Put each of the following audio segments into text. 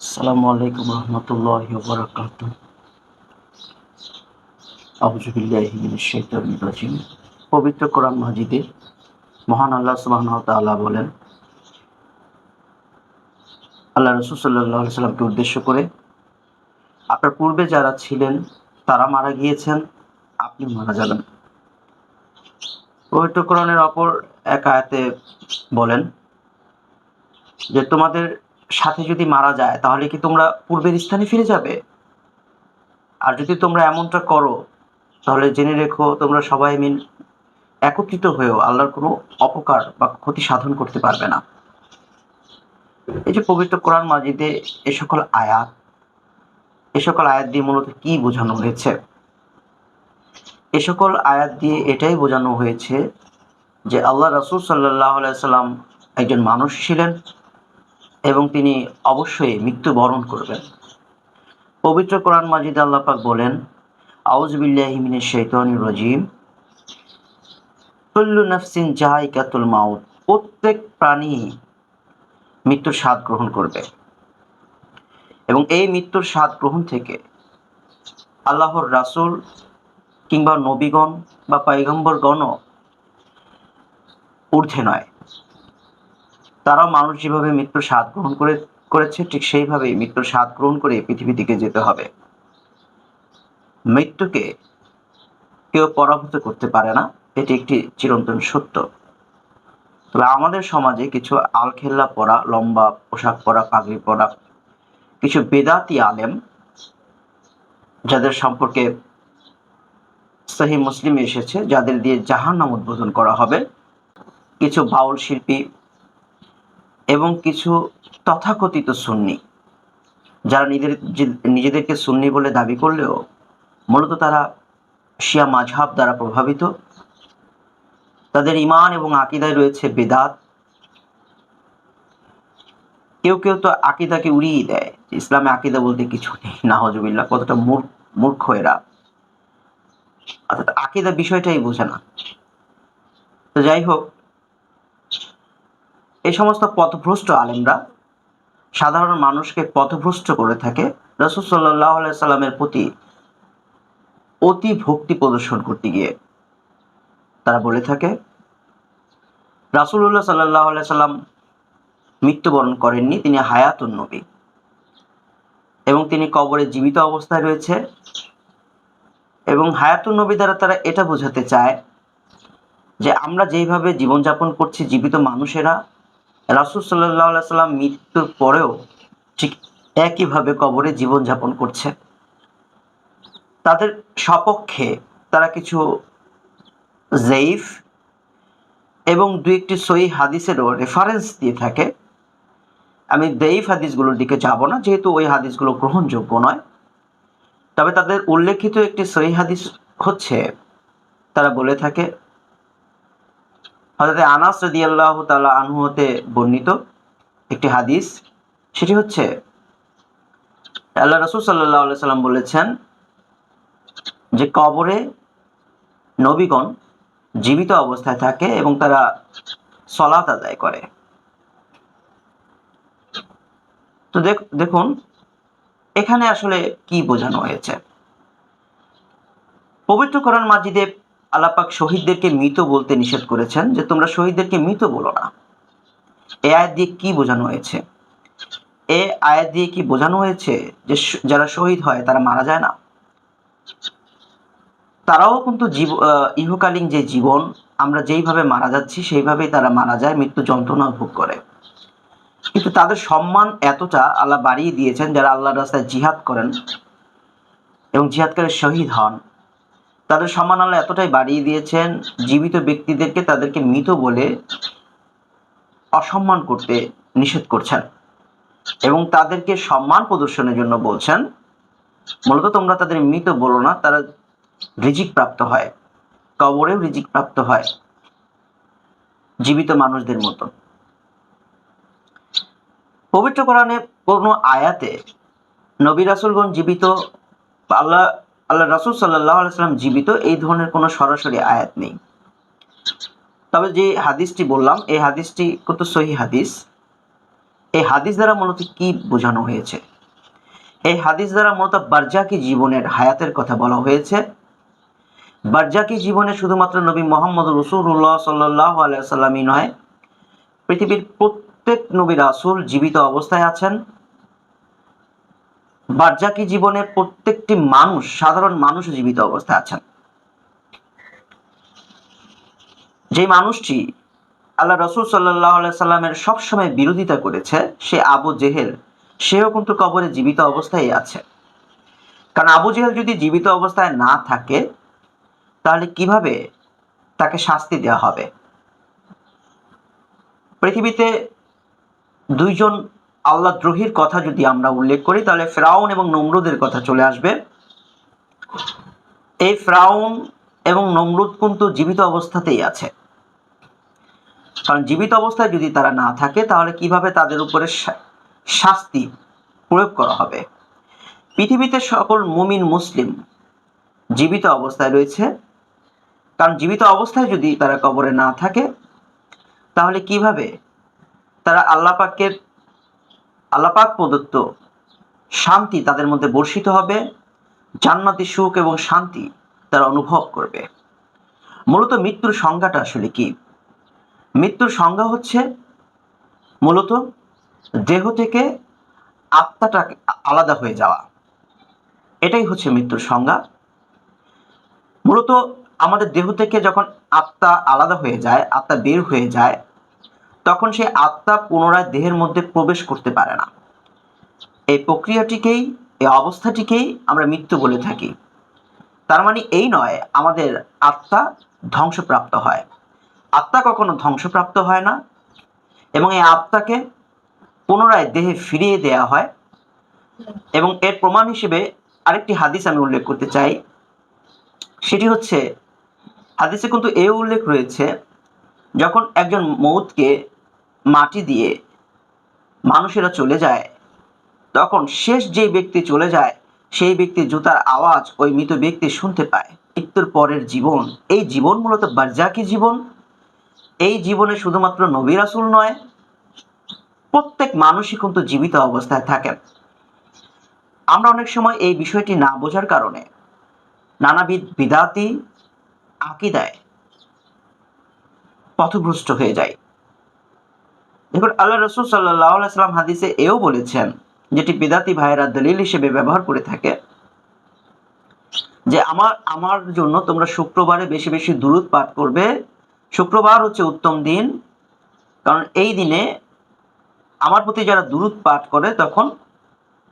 আসসালামু আলাইকুম রহমতুল্লাহি শাইতানির রাজিম। পবিত্র কোরআন মাজিদে মহান আল্লাহ ওয়া তাআলা বলেন, আল্লাহ রাসূল আলাইহি সাল্লামকে উদ্দেশ্য করে, আপনার পূর্বে যারা ছিলেন, তারা মারা গিয়েছেন, আপনি মারা যাবেন। পবিত্র কোরআনের অপর এক আয়াতে বলেন যে, তোমাদের সাথে যদি মারা যায়, তাহলে কি তোমরা পূর্বের স্থানে ফিরে যাবে? আর যদি তোমরা এমনটা করো, তাহলে জেনে রেখো তোমরা সবাই মিল একত্রিত হয়েও আল্লাহর কোনো অপকার বা ক্ষতি সাধন করতে পারবে না। এই যে পবিত্র কোরআন মাজিদে এ সকল আয়াত, এ সকল আয়াত দিয়ে মূলত কি বোঝানো হয়েছে? এ সকল আয়াত দিয়ে এটাই বোঝানো হয়েছে যে আল্লাহ রাসূল সাল্লাহ সাল্লাম একজন মানুষ ছিলেন। এবং তিনি অবশ্যই মৃত্যুবরণ করবেন। পবিত্র কোরআন মাজিদ আল্লাহ পাক বলেন আউজবিল্লাহি মিনাশ শাইতানির রাজিম। কুল্লু নাফসিন জায়কাতুল মাউত। প্রত্যেক প্রাণী মৃত্যুর স্বাদ গ্রহণ করবে। এবং এই মৃত্যুর স্বাদ গ্রহণ থেকে আল্লাহর রাসুল কিংবা নবীগণ বা পাইগম্বরগণও ঊর্ধ্বে নয়। তারাও মানুষ যেভাবে মৃত্যুর স্বাদ গ্রহণ করে, করেছে, ঠিক সেইভাবেই মৃত্যুর স্বাদ গ্রহণ করে পৃথিবী দিকে যেতে হবে। মৃত্যুকে কেউ পরাভূত করতে পারে না, এটি একটি চিরন্তন সত্য। তবে আমাদের সমাজে কিছু আলখেল্লা পরা লম্বা পোশাক পরা, পাগড়ি পরা, কিছু বেদাতি আলেম, যাদের সম্পর্কে সহি মুসলিম এসেছে, যাদের দিয়ে জাহান নাম উদ্বোধন করা হবে। কিছু বাউল শিল্পী এবং কিছু তথাকথিত সুন্নি। যারা নিজেদের নিজেদেরকে সুন্নি বলে দাবি করলেও মূলত তারা শিয়া মাঝহাব দ্বারা প্রভাবিত। তাদের ইমান এবং আকিদায় রয়েছে বেদাত। কেউ কেউ তো আকিদাকে উড়িয়ে দেয় ইসলামে আকিদা বলতে কিছু নেই নাহজুবিল্লাহ কতটা মূর্খ এরা। অর্থাৎ আকিদা বিষয়টাই বোঝে না। তো যাই হোক এই সমস্ত পথভ্রষ্ট আলেমরা সাধারণ মানুষকে পথভ্রষ্ট করে থাকে। রসুল সাল্লাহ সাল্লামের প্রতি অতি ভক্তি প্রদর্শন করতে গিয়ে তারা বলে থাকে রাসুল্লাহ সাল্লাহ সাল্লাম মৃত্যুবরণ করেননি, তিনি হায়াতুন নবী। এবং তিনি কবরে জীবিত অবস্থায় রয়েছে। এবং হায়াতুন নবী দ্বারা তারা এটা বোঝাতে চায় যে আমরা যেইভাবে জীবনযাপন করছি, জীবিত মানুষেরা রাসুল সাল্লাহ সাল্লাম মৃত্যুর পরেও ঠিক একইভাবে কবরে জীবনযাপন করছে। তাদের সপক্ষে তারা কিছু জেইফ এবং দু একটি সই হাদিসেরও রেফারেন্স দিয়ে থাকে। আমি দেইফ হাদিসগুলোর দিকে যাব না, যেহেতু ওই হাদিসগুলো গ্রহণযোগ্য নয়। তবে তাদের উল্লেখিত একটি সই হাদিস হচ্ছে, তারা বলে থাকে হজরত আনাস রদি আল্লাহ তালা আনহু বর্ণিত একটি হাদিস। সেটি হচ্ছে, আল্লাহ রসুল সাল্লাহ সাল্লাম বলেছেন যে কবরে নবীগণ জীবিত অবস্থায় থাকে এবং তারা সলাত আদায় করে। তো দেখুন, এখানে আসলে কি বোঝানো হয়েছে? পবিত্র কোরআন মাজিদে আল্লাপাক শহীদদেরকে মৃত বলতে নিষেধ করেছেন যে তোমরা শহীদদেরকে মৃত বলো না। এ আয়াত দিয়ে কি বোঝানো হয়েছে? এ আয়াত দিয়ে কি বোঝানো হয়েছে যে যারা শহীদ হয় তারা মারা যায় না? তারাও কিন্তু জীব ইহকালীন যে জীবন, আমরা যেইভাবে মারা যাচ্ছি সেইভাবেই তারা মারা যায়, মৃত্যু যন্ত্রণা ভোগ করে। কিন্তু তাদের সম্মান এতটা আল্লাহ বাড়িয়ে দিয়েছেন যারা আল্লাহর রাস্তায় জিহাদ করেন এবং জিহাদকারী শহীদ হন। তাদের সম্মান আল্লাহ এতটাই বাড়িয়ে দিয়েছেন, জীবিত ব্যক্তিদেরকে তাদেরকে মৃত বলে অসম্মান করতে নিষেধ করছেন এবং তাদেরকে সম্মান প্রদর্শনের জন্য বলছেন, মূলত তোমরা তাদের মৃত বলো না, তারা রিজিক প্রাপ্ত হয়, কবরেও রিজিক প্রাপ্ত হয়, জীবিত মানুষদের মতো। পবিত্র কোনো আয়াতে নবী রাসুলগণ জীবিত, আল্লাহ আল্লাহ রাসুল সাল্লাহ সাল্লাম জীবিত, এই ধরনের কোনো সরাসরি আয়াত নেই। তবে যে হাদিসটি বললাম, এই হাদিসটি কত সহি হাদিস। এই হাদিস দ্বারা মূলত কি বোঝানো হয়েছে? এই হাদিস দ্বারা মূলত বারজাকি জীবনের হায়াতের কথা বলা হয়েছে। বারজাকি জীবনে শুধুমাত্র নবী মোহাম্মদ রসুল্লাহ সাল্লাহ আলাইসাল্লামই নয়, পৃথিবীর প্রত্যেক নবী রাসুল জীবিত অবস্থায় আছেন। বারজাকি জীবনে প্রত্যেকটি মানুষ, সাধারণ মানুষ জীবিত অবস্থায় আছেন। যে মানুষটি আল্লাহ রসুল সাল্লাহ সাল্লামের সবসময় বিরোধিতা করেছে, সে আবু জেহেল, সেও কিন্তু কবরে জীবিত অবস্থায় আছে। কারণ আবু জেহেল যদি জীবিত অবস্থায় না থাকে, তাহলে কীভাবে তাকে শাস্তি দেওয়া হবে? পৃথিবীতে দুইজন আল্লাহ দ্রোহীর কথা যদি আমরা উল্লেখ করি, তাহলে ফ্রাউন এবং নমরুদের কথা চলে আসবে। এই ফ্রাউন এবং নমরুদ কিন্তু জীবিত অবস্থাতেই আছে। কারণ জীবিত অবস্থায় যদি তারা না থাকে, তাহলে কীভাবে তাদের উপরে শাস্তি প্রয়োগ করা হবে? পৃথিবীতে সকল মুমিন মুসলিম জীবিত অবস্থায় রয়েছে। কারণ জীবিত অবস্থায় যদি তারা কবরে না থাকে, তাহলে কীভাবে তারা আল্লাপাকের আল্লাপাক প্রদত্ত শান্তি তাদের মধ্যে বর্ষিত হবে, জান্নাতি সুখ এবং শান্তি তারা অনুভব করবে। মূলত মৃত্যুর সংজ্ঞাটা আসলে কি? মৃত্যুর সংজ্ঞা হচ্ছে মূলত দেহ থেকে আত্মাটা আলাদা হয়ে যাওয়া। এটাই হচ্ছে মৃত্যুর সংজ্ঞা। মূলত আমাদের দেহ থেকে যখন আত্মা আলাদা হয়ে যায়, আত্মা বের হয়ে যায় তখন সেই আত্মা পুনরায় দেহের মধ্যে প্রবেশ করতে পারে না। এই প্রক্রিয়াটিকেই, এই অবস্থাটিকেই আমরা মৃত্যু বলে থাকি। তার মানে এই নয়, আমাদের আত্মা ধ্বংসপ্রাপ্ত হয়। আত্মা কখনো ধ্বংসপ্রাপ্ত হয় না এবং এই আত্মাকে পুনরায় দেহে ফিরিয়ে দেয়া হয়। এবং এর প্রমাণ হিসেবে আরেকটি হাদিস আমি উল্লেখ করতে চাই। সেটি হচ্ছে, হাদিসে কিন্তু এও উল্লেখ রয়েছে, যখন একজন মৌতকে মাটি দিয়ে মানুষেরা চলে যায়, তখন শেষ যে ব্যক্তি চলে যায়, সেই ব্যক্তি জুতার আওয়াজ ওই মৃত ব্যক্তি শুনতে পায়। মৃত্যুর পরের জীবন, এই জীবন মূলত বারজাকি জীবন। এই জীবনে শুধুমাত্র নবী রাসূল নয়, প্রত্যেক মানুষই কিন্তু জীবিত অবস্থায় থাকেন। আমরা অনেক সময় এই বিষয়টি না বোঝার কারণে নানাবিধ বিদাতি আকিদায় পথভ্রষ্ট হয়ে যায় দেখুন আল্লাহ রসুল সাল্লাহ সাল্লাম হাদিসে এও বলেছেন যেটি বেদাতি ভাইয়েরা দলিল হিসেবে ব্যবহার করে থাকে যে আমার আমার জন্য তোমরা শুক্রবারে বেশি বেশি দুরুদ পাঠ করবে। শুক্রবার হচ্ছে উত্তম দিন, কারণ এই দিনে আমার প্রতি যারা দুরুদ পাঠ করে তখন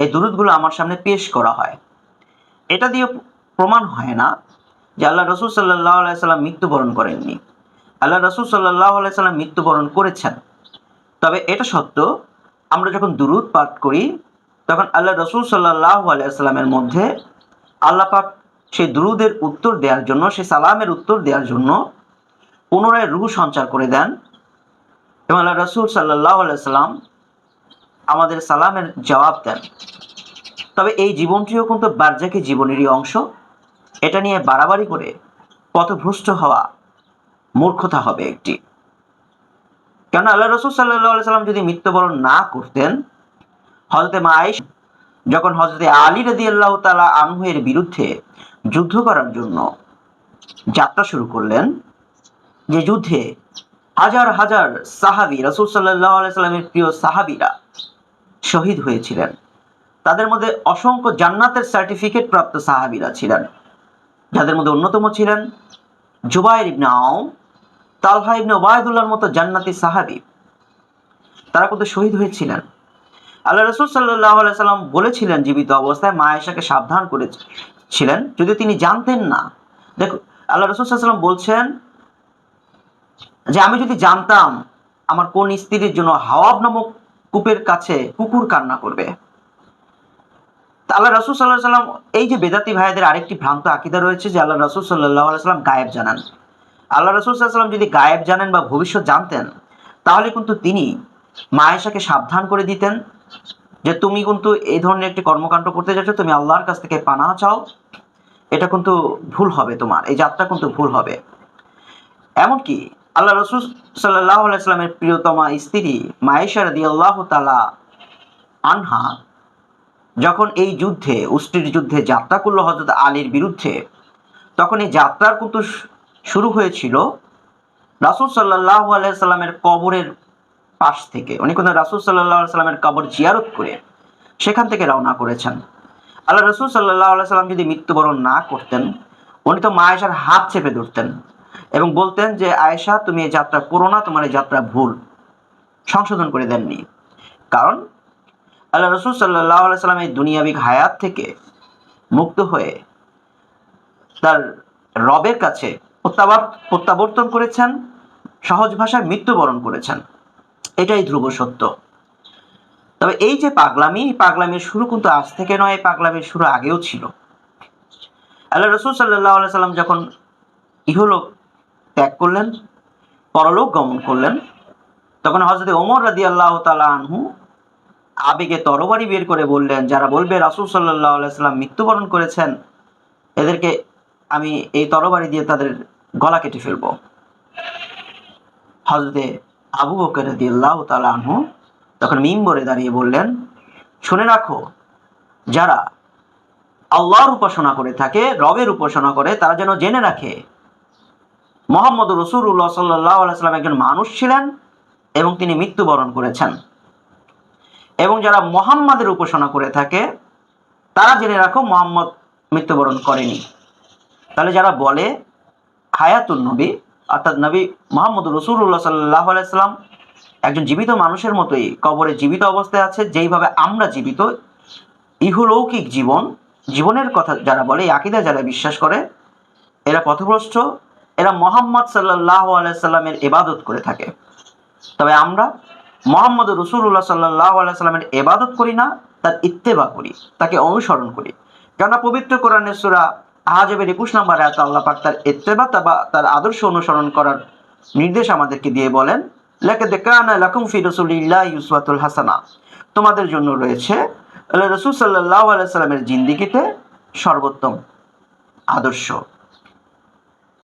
এই দুরুদগুলো আমার সামনে পেশ করা হয়। এটা দিয়ে প্রমাণ হয় না যে আল্লাহ রসুল সাল্লাহ আলাইসাল্লাম মৃত্যুবরণ করেননি। আল্লাহ রসুল সাল্লাহ আলাইসাল্লাম মৃত্যুবরণ করেছেন। তবে এটা সত্য, আমরা যখন দুরুদ পাঠ করি, তখন আল্লাহ রসুল সাল্লাহ আলাইসাল্লামের মধ্যে আল্লাহ পাক সেই দুরুদের উত্তর দেওয়ার জন্য, সেই সালামের উত্তর দেওয়ার জন্য পুনরায় রুহ সঞ্চার করে দেন। এবং আল্লাহ রসুল সাল্লাহ আলাইসাল্লাম আমাদের সালামের জবাব দেন। তবে এই জীবনটিও কিন্তু বার্জাকি জীবনেরই অংশ। এটা নিয়ে বাড়াবাড়ি করে পথভ্রষ্ট হওয়া মূর্খতা হবে একটি। কেন আল্লাহ রসুল সাল্লাহ সাল্লাম যদি মৃত্যুবরণ না করতেন হজরতে মাইশ যখন হজরতে আলী রদি আল্লাহ তালা আনহুয়ের বিরুদ্ধে যুদ্ধ করার জন্য যাত্রা শুরু করলেন, যে যুদ্ধে হাজার হাজার সাহাবি, রসুল সাল্লাহ সাল্লামের প্রিয় সাহাবিরা শহীদ হয়েছিলেন। তাদের মধ্যে অসংখ্য জান্নাতের সার্টিফিকেট প্রাপ্ত সাহাবিরা ছিলেন। যাদের মধ্যে অন্যতম ছিলেন জুবাইর ইবনে আওম তালহা ইবনে ওবায়দুল্লাহর মতো জান্নাতি সাহাবি, তারা কিন্তু শহীদ হয়েছিলেন। আল্লাহ রসুল সাল্লাহ সাল্লাম বলেছিলেন জীবিত অবস্থায় মা আয়েশাকে সাবধান করেছিলেন। যদি তিনি জানতেন না দেখো আল্লাহ রসুল সাল্লাম বলছেন যে, আমি যদি জানতাম আমার কোন স্ত্রীর জন্য হাওয়াব নামক কূপের কাছে কুকুর কান্না করবে? আল্লাহ রসুল সাল্লাহ সাল্লাম, এই যে বেদাতি ভাইদের আরেকটি ভ্রান্ত আকিদা রয়েছে যে, আল্লাহ রসুল সাল্লাহ সাল্লাম গায়েব জানান। আল্লাহ রসুল সাল্লাম যদি গায়েব জানেন বা ভবিষ্যৎ জানতেন, তাহলে কিন্তু তিনি মায়েশাকে সাবধান করে দিতেন যে তুমি কিন্তু এই ধরনের একটি কর্মকাণ্ড করতে যাচ্ছ, তুমি আল্লাহর কাছ থেকে পানা চাও। এটা কিন্তু ভুল হবে তোমার, এই যাত্রা কিন্তু ভুল হবে। এমনকি আল্লাহ রসুল সাল্লাহ আলাইস্লামের প্রিয়তমা স্ত্রী মায়েশা রদি আল্লাহ তালা আনহা যখন এই যুদ্ধে উষ্টির যুদ্ধে যাত্রা করল হজরত আলীর বিরুদ্ধে, তখন এই যাত্রার কিন্তু শুরু হয়েছিল রাসুল সাল্লাহ আলাইসাল্লামের কবরের পাশ থেকে। উনি কিন্তু রাসুল সাল্লাহ সাল্লামের কবর জিয়ারত করে সেখান থেকে রওনা করেছেন। আল্লাহ রসুল সাল্লাহ সাল্লাম যদি মৃত্যুবরণ না করতেন, উনি তো মা আয়েশার হাত চেপে ধরতেন এবং বলতেন যে, আয়েশা, তুমি এই যাত্রা করো না, তোমার এই যাত্রা ভুল। সংশোধন করে দেননি। কারণ আল্লাহ রসুল সাল্লাহ সাল্লাম এই দুনিয়াবিক হায়াত থেকে মুক্ত হয়ে তার রবের কাছে প্রত্যাবর্তন করেছেন, সহজ ভাষায় মৃত্যুবরণ করেছেন। এটাই ধ্রুব সত্য। তবে এই যে পাগলামি পাগলামির শুরু কিন্তু আজ থেকে নয় পাগলামির শুরু আগেও ছিল। আল্লাহ রসুল সাল্লাহ সাল্লাম যখন ইহলোক ত্যাগ করলেন, পরলোক গমন করলেন, তখন হজরত ওমর রাদি আল্লাহ তালা আনহু আবেগে তরবারি বের করে বললেন, যারা বলবে রাসুল সাল্লাহ সাল্লাম মৃত্যুবরণ করেছেন, এদেরকে আমি এই তরবারি দিয়ে তাদের গলা কেটে ফেলব। হজরতে আবু বকর রাদি আল্লাহ তালা আনহু তখন মিম্বরে দাঁড়িয়ে বললেন, শুনে রাখো, যারা আল্লাহর উপাসনা করে থাকে, রবের উপাসনা করে, তারা যেন জেনে রাখে, মোহাম্মদ রসুল্লাহ সাল্লাহ আলাইসাল্লাম একজন মানুষ ছিলেন এবং তিনি মৃত্যুবরণ করেছেন। এবং যারা মোহাম্মদের উপাসনা করে থাকে, তারা জেনে রাখো, মোহাম্মদ মৃত্যুবরণ করেনি। তাহলে যারা বলে হায়াতুল নবী, অর্থাৎ নবী মোহাম্মদ রসুল্লাহ সাল্লাহ আলাইসাল্লাম একজন জীবিত মানুষের মতোই কবরে জীবিত অবস্থায় আছে, যেইভাবে আমরা জীবিত, ইহলৌকিক জীবন, জীবনের কথা যারা বলে আকিদা যারা বিশ্বাস করে, এরা পথভ্রষ্ট, এরা মোহাম্মদ সাল্লাহ আলাইসাল্লামের এবাদত করে থাকে। তবে আমরা মোহাম্মদ রসুল্লাহ সাল্লাহ আলাইসাল্লামের এবাদত করি না, তার ইত্তেবা করি, তাকে অনুসরণ করি। কেননা পবিত্র কোরআনের সুরা আহাজেবের একুশ নম্বর আয়াত আল্লাহ পাক তার এত্তেবা তাবা, তার আদর্শ অনুসরণ করার নির্দেশ আমাদেরকে দিয়ে বলেন লেখে দেখানা লাকুম ফি রসুলিল্লাহ ইউসওয়াতুল হাসানা। তোমাদের জন্য রয়েছে রসুল সাল্লাহ আলাইসাল্লামের জিন্দিগিতে সর্বোত্তম আদর্শ।